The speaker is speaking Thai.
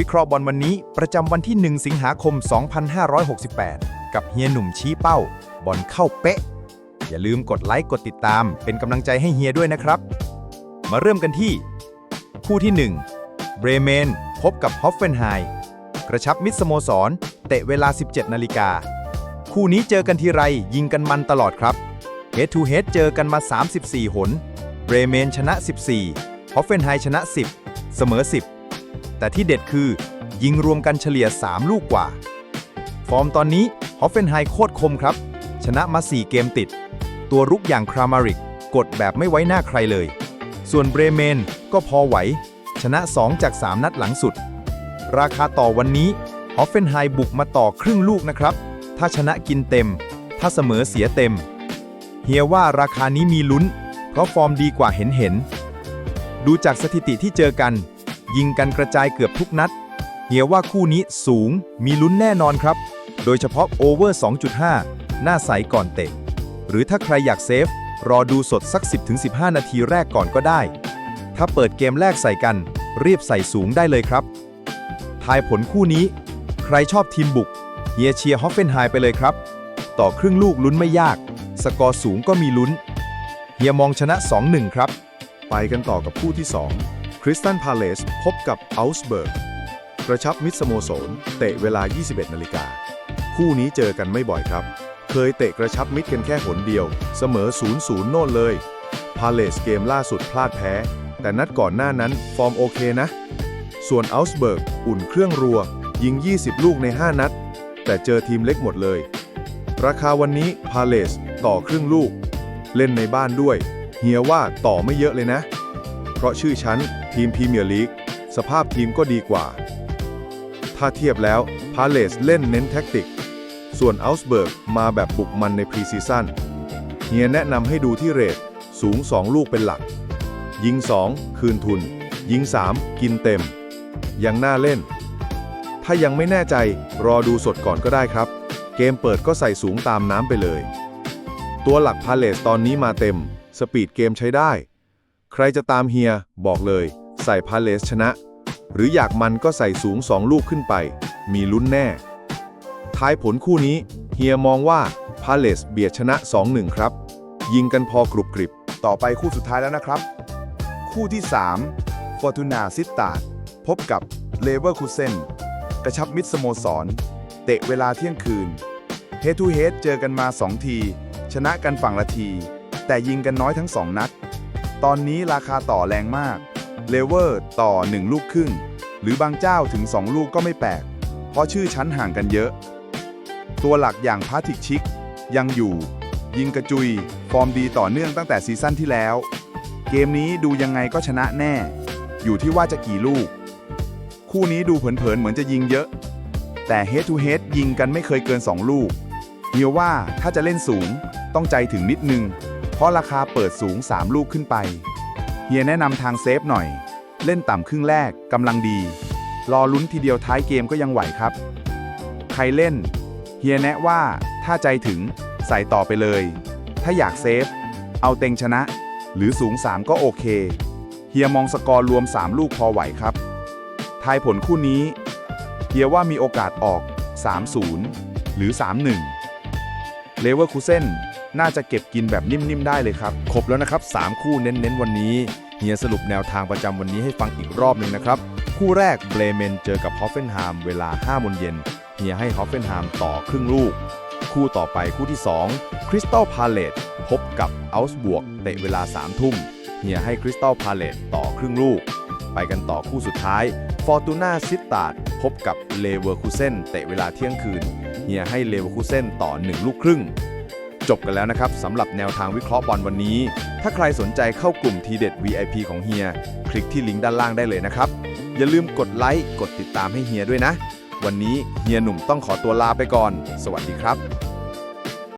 วิเคราะห์บอลวันนี้ประจำวันที่ 1 สิงหาคม 2568 กับเฮียหนุ่มชี้เป้า บอลเข้าเป๊ะ อย่าลืมกดไลค์กดติดตาม เป็นกำลังใจให้เฮียด้วยนะครับ มาเริ่มกันที่ คู่ที่ 1 เบรเมน พบกับฮอฟเฟนไฮกระชับมิตรสโมสร เตะเวลา 17 นาฬิกา คู่นี้เจอกันทีไรยิงกันมันตลอดครับ Head to Head เจอกันมา 34 หน เบรเมนชนะ 14 ฮอฟเฟนไฮชนะ 10 เสมอ 10 แต่ที่เด็ดคือ ยิงรวมกันเฉลี่ย 3 ลูกกว่า ฟอร์มตอนนี้ฮอฟเฟนไฮโคตรคมครับ ชนะมา 4 เกมติด ตัวรุกอย่างครามาริก กดแบบไม่ไว้หน้าใครเลย ส่วนเบรเมนก็พอไหว ชนะ 2 จาก 3 นัดหลังสุด ราคาต่อวันนี้ฮอฟเฟนไฮบุกมาต่อครึ่งลูกนะครับ ถ้าชนะกินเต็ม ถ้าเสมอเสียเต็ม เฮียว่าราคานี้มีลุ้น เพราะฟอร์มดีกว่าเห็นเห็น ดูจากสถิติที่เจอกัน ยิงกันกระจายเกือบทุกนัด เฮียว่าคู่นี้สูงมีลุ้นแน่นอนครับ โดยเฉพาะโอเวอร์ 2.5 หน้าใสก่อนเตะ หรือถ้าใครอยากเซฟ รอดูสดสัก 10-15 นาทีแรกก่อนก็ได้ ถ้าเปิดเกมแรกใส่กัน รีบใส่สูงได้เลยครับ ทายผลคู่นี้ ใครชอบทีมบุก เฮียเชียร์ฮอฟเฟนไฮไปเลยครับ ต่อครึ่งลูกลุ้นไม่ยาก สกอร์สูงก็มีลุ้น เฮียมองชนะ 2-1 ครับ ไปกันต่อกับคู่ที่ 2 ริสตันพาเลสพบกับอัลสเบิร์กกระชับมิตรสโมสรเตะเวลา 21 นาฬิกา คู่นี้เจอกันไม่บ่อยครับ เคยเตะกระชับมิตรกันแค่หนเดียว เสมอ 0-0 โน่นเลย พาเลสเกมล่าสุดพลาดแพ้ แต่นัดก่อนหน้านั้นฟอร์มโอเคนะ ส่วนอัลสเบิร์กอุ่นเครื่องรัว ยิง 20 ลูกใน 5 นัด แต่เจอทีมเล็กหมดเลย ราคาวันนี้พาเลสต่อครึ่งลูก เล่นในบ้านด้วย เฮียว่าต่อไม่เยอะเลยนะ เพราะชื่อชั้น ทีมพรีเมียร์ลีกสภาพทีมก็ดีกว่า ถ้าเทียบแล้วพาเลสเล่นเน้นแท็กติก ส่วนอัลสเบิร์กมาแบบบุกมันในพรีซีซั่นเฮียแนะนำให้ดูที่เรทสูง 2 ลูกเป็นหลัก ยิง 2 คืนทุน ยิง 3 กินเต็ม ยังน่าเล่น ถ้ายังไม่แน่ใจรอดูสดก่อนก็ได้ครับ เกมเปิดก็ใส่สูงตามน้ำไปเลย ตัวหลักพาเลสตอนนี้มาเต็ม สปีดเกมใช้ได้ ใครจะตามเฮียบอกเลย ใส่พาเลสชนะ หรืออยากมันก็ใส่สูง 2 ลูกขึ้นไป มีลุ้นแน่ ท้ายผลคู่นี้ เฮียมองว่าพาเลสเบียดชนะ 2-1 ครับ ยิงกันพอกรุบกริบ ต่อไปคู่สุดท้ายแล้วนะครับ คู่ที่ 3 ฟอร์ตูนาซิตตาพบกับเลเวอร์คูเซนกระชับมิตรสโมสร เตะเวลาเที่ยงคืนเฮทูเฮดเจอกันมา 2 ที ชนะกันฝั่งละที แต่ยิงกันน้อยทั้ง 2 นัด ตอนนี้ราคาต่อแรงมาก เลเวอร์ต่อ 1 ลูกครึ่ง หรือบางเจ้าถึง 2 ลูกก็ไม่แปลก เพราะชื่อชั้นห่างกันเยอะ ตัวหลักอย่างพาทิกชิก ยังอยู่ ยิงกระจุย ฟอร์มดีต่อเนื่องตั้งแต่ซีซั่นที่แล้ว เกมนี้ดูยังไงก็ชนะแน่ อยู่ที่ว่าจะกี่ลูก คู่นี้ดูเผินๆเหมือนจะยิงเยอะ แต่ Head to Head ยิงกันไม่เคยเกิน 2 ลูกเฮียว่าถ้าจะเล่นสูงต้องใจถึงนิดนึง เพราะราคาเปิดสูง 3 ลูกขึ้นไป เฮียแนะนำทางเซฟหน่อย เล่นต่ำครึ่งแรกกำลังดี รอลุ้นทีเดียวท้ายเกมก็ยังไหวครับ ใครเล่น เฮียแนะว่าถ้าใจถึงใส่ต่อไปเลย ถ้าอยากเซฟ เอาเต็งชนะ หรือสูง 3 ก็โอเค เฮียมองสกอร์รวม 3 ลูกพอไหวครับ ทายผลคู่นี้ เฮียว่ามีโอกาสออก 3-0 หรือ 3-1 เลเวอร์คูเซน น่าจะเก็บกินแบบนิ่มๆได้เลยครับ ครบแล้วนะครับ 3 คู่เน้นๆวันนี้เฮียสรุปแนวทางประจำวันนี้ให้ฟังอีกรอบหนึ่งนะครับ คู่แรกเบรเมนเจอกับฮอฟเฟนไฮม์เวลา5โมงเย็นเฮียให้ฮอฟเฟนไฮม์ต่อครึ่งลูก คู่ต่อไปคู่ที่ 2 คริสตัลพาเลตพบกับอัลส์บวกเตะเวลา3ทุ่มเฮียให้คริสตัลพาเลตต่อครึ่งลูก ไปกันต่อคู่สุดท้ายฟอร์ตูน่าซิตตาดพบกับเลเวอร์คูเซนเตะเวลาเที่ยงคืนเฮียให้เลเวอร์คูเซนต่อ 1 ลูกครึ่ง จบกันแล้วนะครับสำหรับแนวทางวิเคราะห์บอลวันนี้ ถ้าใครสนใจเข้ากลุ่มทีเด็ด VIP ของเฮีย คลิกที่ลิงก์ด้านล่างได้เลยนะครับ อย่าลืมกดไลค์กดติดตามให้เฮียด้วยนะ วันนี้เฮียหนุ่มต้องขอตัวลาไปก่อน สวัสดีครับ